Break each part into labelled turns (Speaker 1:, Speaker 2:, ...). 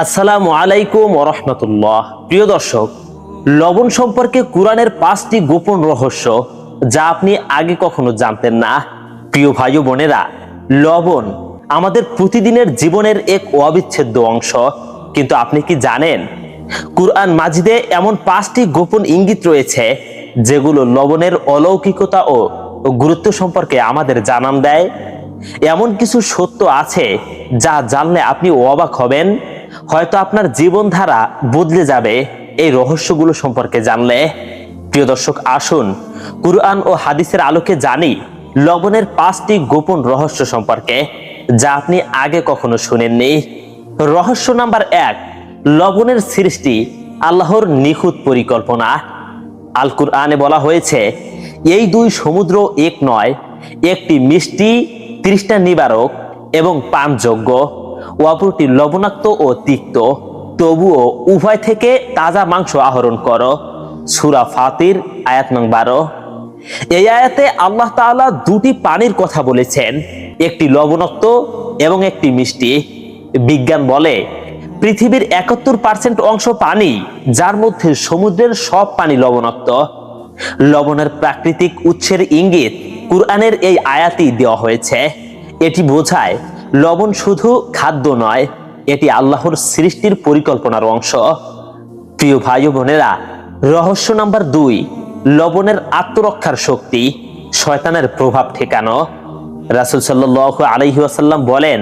Speaker 1: আসসালামু আলাইকুম রহমতুল্লাহ। প্রিয় দর্শক, লবণ সম্পর্কে কোরআনের পাঁচটি গোপন রহস্য যা আপনি আগে কখনো জানতেন না। প্রিয় ভাই বোনেরা, লবণ আমাদের প্রতিদিনের জীবনের এক অবিচ্ছেদ্য অংশ। কিন্তু আপনি কি জানেন, কুরআন মাজিদে এমন পাঁচটি গোপন ইঙ্গিত রয়েছে যেগুলো লবণের অলৌকিকতা ও গুরুত্ব সম্পর্কে আমাদের জানান দেয়? এমন কিছু সত্য আছে যা জানলে আপনি অবাক হবেন। হয়তো আপনার জীবনধারা বদলে যাবে। এই রহস্যগুলো সম্পর্কে জানলে। প্রিয় দর্শক, আসুন কুরআন ও হাদিসের আলোকে জানি লবণের পাঁচটি গোপন রহস্য সম্পর্কে, যা আপনি আগে কখনো শুনেননি। রহস্য নাম্বার এক, লবণের সৃষ্টি আল্লাহর নিখুঁত পরিকল্পনা। আল কুরআনে বলা হয়েছে, এই দুই সমুদ্র এক নয়, একটি মিষ্টি তৃষ্ণা নিবারক এবং পানযোগ্য। অপরটি লবণাক্ত ও তিক্ত। তবুও উভয় থেকে তাজা মাংস আহরণ করো। সুরা ফাতির, আয়াত নং বারো। এই আয়াতে আল্লাহ তাআলা দুটি পানির কথা বলেছেন, একটি লবণাক্ত এবং একটি মিষ্টি। বিজ্ঞান বলে, পৃথিবীর একাত্তর পার্সেন্ট অংশ পানি, যার মধ্যে সমুদ্রের সব পানি লবণাক্ত। লবণের প্রাকৃতিক উৎসের ইঙ্গিত কুরআনের এই আয়াতই দেওয়া হয়েছে। এটি বোঝায় লবণ শুধু খাদ্য নয়, এটি আল্লাহর সৃষ্টির পরিকল্পনার অংশ। প্রিয় ভাই বোনেরা, রহস্য নাম্বার দুই, লবণের আত্মরক্ষার শক্তি, শয়তানের প্রভাব ঠেকানো। রাসুল সাল্লাহ আলহি আসাল্লাম বলেন,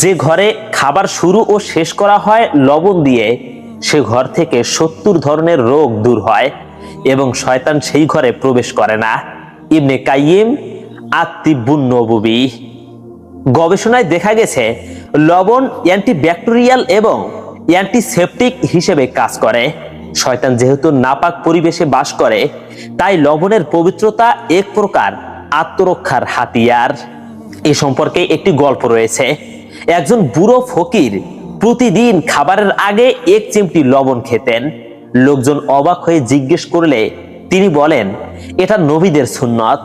Speaker 1: যে ঘরে খাবার শুরু ও শেষ করা হয় লবণ দিয়ে, সে ঘর থেকে সত্তর ধরনের রোগ দূর হয় এবং শয়তান সেই ঘরে প্রবেশ করে না। ইবনে কাইম আত্মিবুন নববী গবেষণায় দেখা গেছে, লবণ অ্যান্টিব্যাকটেরিয়াল এবং অ্যান্টিসেপটিক হিসেবে কাজ করে। শয়তান যেহেতু নাপাক পরিবেশে বাস করে, তাই লবণের পবিত্রতা এক প্রকার আত্মরক্ষার হাতিয়ার। এ সম্পর্কে একটি গল্প রয়েছে। একজন বুড়ো ফকির প্রতিদিন খাবারের আগে এক চিমটি লবণ খেতেন। লোকজন অবাক হয়ে জিজ্ঞেস করলে তিনি বলেন, এটা নবীদের সুন্নত।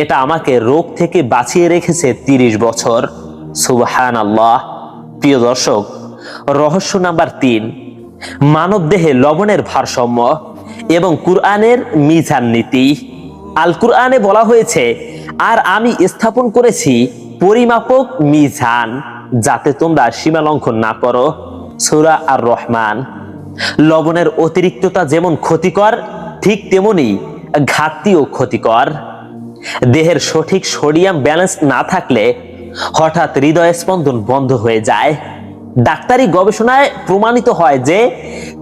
Speaker 1: এটা আমাকে রোগ থেকে বাঁচিয়ে রেখেছে তিরিশ বছর। সুবহান আল্লাহ প্রিয় দর্শক, রহস্য নাম্বার তিন মানব দেহে লবণের ভারসাম্য এবং কুরআনের মিজান নীতি। আল কুরআনে বলা হয়েছে, আর আমি স্থাপন করেছি পরিমাপক মিজান, যাতে তোমরা সীমা লঙ্ঘন না করো। সুরা আর রহমান লবণের অতিরিক্ততা যেমন ক্ষতিকর, ঠিক তেমনি ঘাটতিও ক্ষতিকর। দেহের সঠিক সোডিয়াম ব্যালেন্স না থাকলে হঠাৎ হৃদয় স্পন্দন বন্ধ হয়ে যায়। ডাক্তারি গবেষণায় প্রমাণিত হয় যে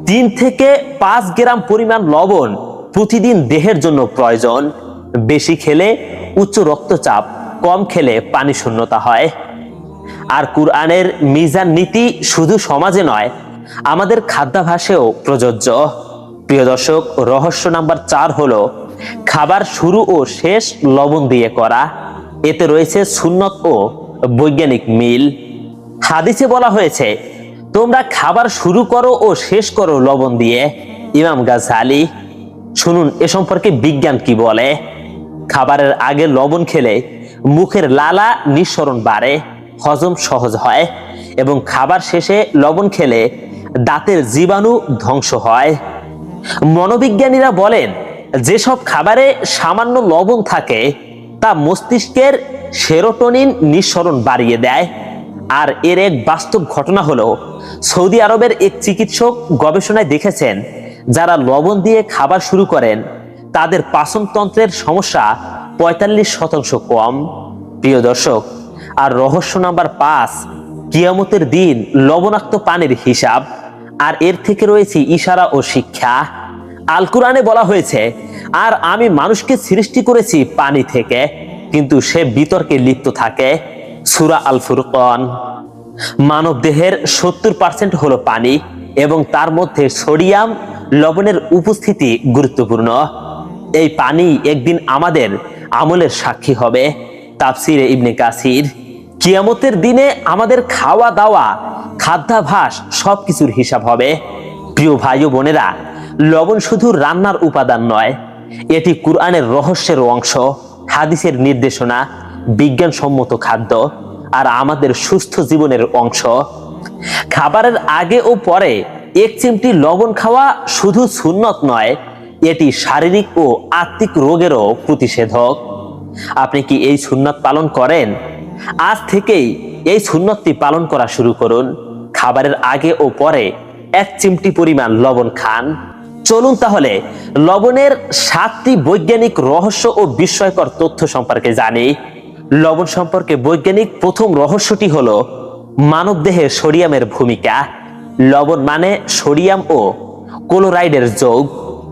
Speaker 1: তিন থেকে পাঁচ গ্রাম পরিমাণ লবণ প্রতিদিন দেহের জন্য প্রয়োজন। বেশি খেলে উচ্চ রক্তচাপ, কম খেলে পানি শূন্যতা হয়। আর কুরআনের মিজান নীতি শুধু সমাজে নয়, আমাদের খাদ্যাভাসেও প্রযোজ্য। প্রিয় দর্শক, রহস্য নাম্বার চার হলো খাবার শুরু ও শেষ লবণ দিয়ে করা। এতে রয়েছে সুন্নত ও বৈজ্ঞানিক মিল। হাদিসে বলা হয়েছে, তোমরা খাবার শুরু করো ও শেষ করো লবণ দিয়ে। ইমাম গাছালি শুনুন, এ সম্পর্কে বিজ্ঞান কি বলে? খাবারের আগে লবণ খেলে মুখের লালা নিঃসরণ বাড়ে, হজম সহজ হয় এবং খাবার শেষে লবণ খেলে দাঁতের জীবাণু ধ্বংস হয়। মনোবিজ্ঞানীরা বলেন যেসব খাবারে সামান্য লবণ থাকে, তা মস্তিষ্কের সেরোটোনিন নিঃসরণ বাড়িয়ে দেয়। আর এর এক বাস্তব ঘটনা হলো, সৌদি আরবের এক চিকিৎসক গবেষণায় দেখেছেন, যারা লবণ দিয়ে খাবার শুরু করেন, তাদের পাচনতন্ত্রের সমস্যা পঁয়তাল্লিশ শতাংশ কম। প্রিয় দর্শক, আর রহস্য নাম্বার পাঁচ, কিয়ামতের দিন লবণাক্ত পানির হিসাব। আর এর থেকে রয়েছে ইশারা ও শিক্ষা। আল কুরআনে বলা হয়েছে আর আমি মানুষকে সৃষ্টি করেছি পানি থেকে, কিন্তু সে বিতর্কে লিপ্ত থাকে। সুরা আল ফুরকন মানব দেহের সত্তর পার্সেন্ট হলো পানি এবং তার মধ্যে সোডিয়াম, লবণের উপস্থিতি গুরুত্বপূর্ণ। এই পানি একদিন আমাদের আমলের সাক্ষী হবে, তাফসিরে ইবনে কাসির। কিয়ামতের দিনে আমাদের খাওয়া দাওয়া, খাদ্যাভাস সব কিছুর হিসাব হবে। প্রিয় ভাই বোনেরা, লবণ শুধু রান্নার উপাদান নয় এটি কুরআনের রহস্যের অংশ, হাদিসের নির্দেশনা, বিজ্ঞানসম্মত খাদ্য আর আমাদের সুস্থ জীবনের অংশ। খাবারের আগে ও পরে এক চিমটি লবণ খাওয়া শুধু সুন্নত নয়, এটি শারীরিক ও আত্মিক রোগেরও প্রতিষেধক। আপনি কি এই সুন্নত পালন করেন? আজ থেকেই এই সুন্নতটি পালন করা শুরু করুন। খাবারের আগে ও পরে এক চিমটি পরিমাণ লবণ খান। চলুন তাহলে লবণের সাতটি বৈজ্ঞানিক রহস্য ও বিস্ময়কর তথ্য সম্পর্কে জানি। লবণ সম্পর্কে বৈজ্ঞানিক প্রথম রহস্যটি হলো, মানবদেহে সোডিয়ামের ভূমিকা। লবণ মানে সোডিয়াম ও ক্লোরাইডের যোগ।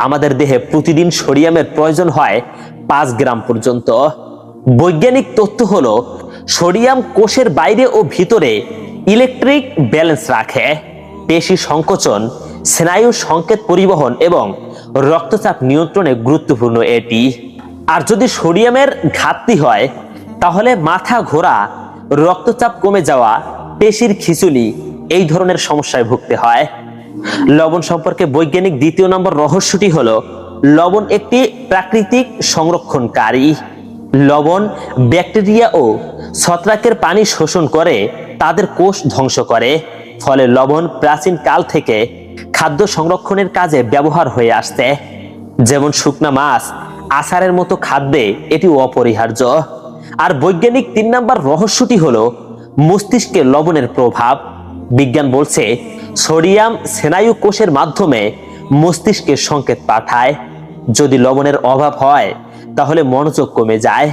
Speaker 1: আমাদের দেহে প্রতিদিন সোডিয়ামের প্রয়োজন হয় পাঁচ গ্রাম পর্যন্ত। বৈজ্ঞানিক তথ্য হল, সোডিয়াম কোষের বাইরে ও ভিতরে ইলেকট্রিক ব্যালেন্স রাখে। পেশি সংকোচন স্নায়ু সংকেত পরিবহন এবং রক্তচাপ নিয়ন্ত্রণে গুরুত্বপূর্ণ এটি। আর যদি সোডিয়ামের ঘাটতি হয়, তাহলে মাথা ঘোরা, রক্তচাপ কমে যাওয়া, পেশির খিচুলি এই ধরনের সমস্যায় ভুগতে হয়। লবণ সম্পর্কে বৈজ্ঞানিক দ্বিতীয় নম্বর রহস্যটি হল, লবণ একটি প্রাকৃতিক সংরক্ষণকারী। লবণ, ব্যাকটেরিয়া ও ছত্রাকের পানি শোষণ করে, তাদের কোষ ধ্বংস করে। ফলে লবণ প্রাচীন কাল থেকে খাদ্য সংরক্ষণের কাজে ব্যবহার হয়ে আসছে। যেমন শুকনা মাছ, আচারের মতো খাদ্যে এটি অপরিহার্য। আর বৈজ্ঞানিক তিন নম্বর রহস্যটি হলো, মস্তিষ্কে লবণের প্রভাব। বিজ্ঞান বলছে, সোডিয়াম সেনায়ু কোষের মাধ্যমে মস্তিষ্কে সংকেত পাঠায়। যদি লবণের অভাব হয়, তাহলে মনোযোগ কমে যায়।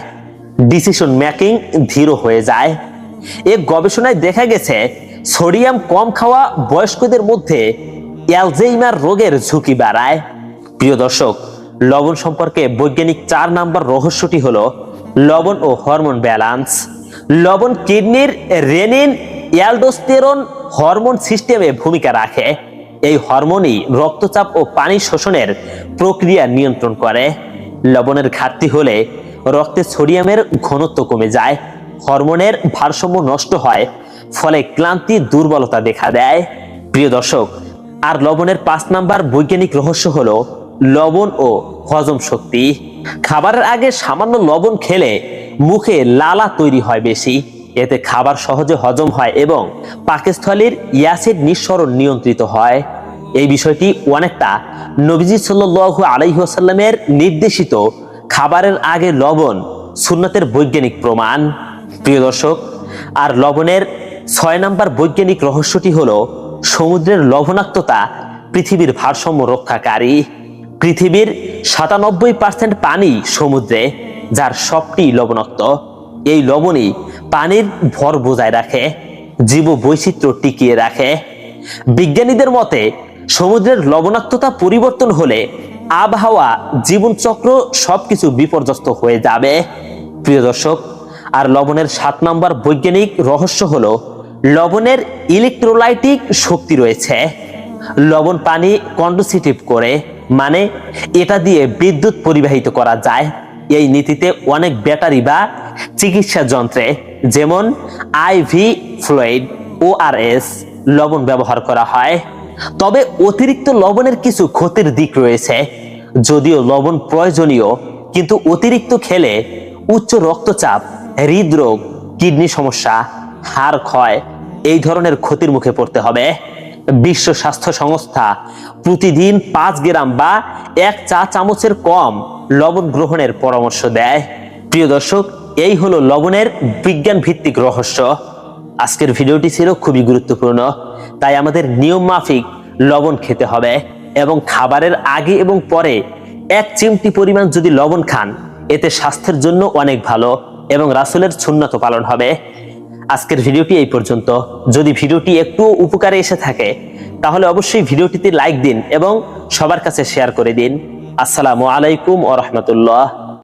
Speaker 1: ডিসিশন মেকিং ধীর হয়ে যায়। এ গবেষণায় দেখা গেছে, সোডিয়াম কম খাওয়া বয়স্কদের মধ্যে অ্যালজেইমার রোগের ঝুঁকি বাড়ায়। প্রিয় দর্শক, লবণ সম্পর্কে বৈজ্ঞানিক চার নাম্বার রহস্যটি হলো লবণ ও হরমোন ব্যালান্স। লবণ কিডনির রেনিন অ্যালডোস্টেরন হরমোন সিস্টেমে ভূমিকা রাখে। এই হরমোনই রক্তচাপ ও পানি শোষণের প্রক্রিয়া নিয়ন্ত্রণ করে। লবণের ঘাটতি হলে রক্তে সোডিয়ামের ঘনত্ব কমে যায়, হরমোনের ভারসাম্য নষ্ট হয়, ফলে ক্লান্তি দুর্বলতা দেখা দেয়। প্রিয় দর্শক আর লবণের পাঁচ নাম্বার বৈজ্ঞানিক রহস্য হলো লবণ ও হজম শক্তি। খাবারের আগে সামান্য লবণ খেলে মুখে লালা তৈরি হয় বেশি। এতে খাবার সহজে হজম হয় এবং পাকস্থলীর অ্যাসিড নিঃসরণ নিয়ন্ত্রিত হয়। এই বিষয়টি অনেকটা নবীজি সাল্লু আলাইসাল্লামের নির্দেশিত খাবারের আগে লবণ সুন্নতের বৈজ্ঞানিক প্রমাণ। প্রিয় দর্শক, আর লবণের ছয় নাম্বার বৈজ্ঞানিক রহস্যটি হলো সমুদ্রের লবণাক্ততা পৃথিবীর ভারসাম্য রক্ষাকারী। পৃথিবীর সাতানব্বই পার্সেন্ট পানি সমুদ্রে, যার সবটি লবণাক্ত। এই লবণই পানির ভর বজায় রাখে জীব বৈচিত্র্য টিকিয়ে রাখে। বিজ্ঞানীদের মতে, সমুদ্রের লবণাক্ততা পরিবর্তন হলে আবহাওয়া, জীবনচক্র সবকিছু বিপর্যস্ত হয়ে যাবে। প্রিয় দর্শক, আর লবণের সাত নম্বর বৈজ্ঞানিক রহস্য হলো লবণের ইলেকট্রোলাইটিক শক্তি রয়েছে। লবণ পানি কন্ডোসিটিভ করে মানে এটা দিয়ে বিদ্যুৎ পরিবাহিত করা যায়। এই নীতিতে অনেক ব্যাটারি বা চিকিৎসা যন্ত্রে, যেমন আইভি ফ্লুইড ওআরএস লবণ ব্যবহার করা হয়। তবে অতিরিক্ত লবণের কিছু ক্ষতির দিক রয়েছে, যদিও লবণ প্রয়োজনীয়, কিন্তু অতিরিক্ত খেলে উচ্চ রক্তচাপ, হৃদরোগ, কিডনি সমস্যা হাড় ক্ষয়, এই ধরনের ক্ষতির মুখে পড়তে হবে। বিশ্ব স্বাস্থ্য সংস্থা প্রতিদিন পাঁচ গ্রাম বা এক চা চামচের কম লবণ গ্রহণের পরামর্শ দেয়। প্রিয় দর্শক, এই হলো লবণের বিজ্ঞান ভিত্তিক রহস্য। আজকের ভিডিওটি ছিল খুবই গুরুত্বপূর্ণ, তাই আমাদের নিয়ম মাফিক লবণ খেতে হবে এবং খাবারের আগে এবং পরে এক চিমটি পরিমাণ যদি লবণ খান, এতে স্বাস্থ্যের জন্য অনেক ভালো এবং রাসুলের সুন্নত পালন হবে। আজকের ভিডিওটি এই পর্যন্ত। যদি ভিডিওটি একটু উপকারে এসে থাকে, তাহলে অবশ্যই ভিডিওটিতে লাইক দিন এবং সবার কাছে শেয়ার করে দিন। আসসালামু আলাইকুম ও রহমতুল্লাহ।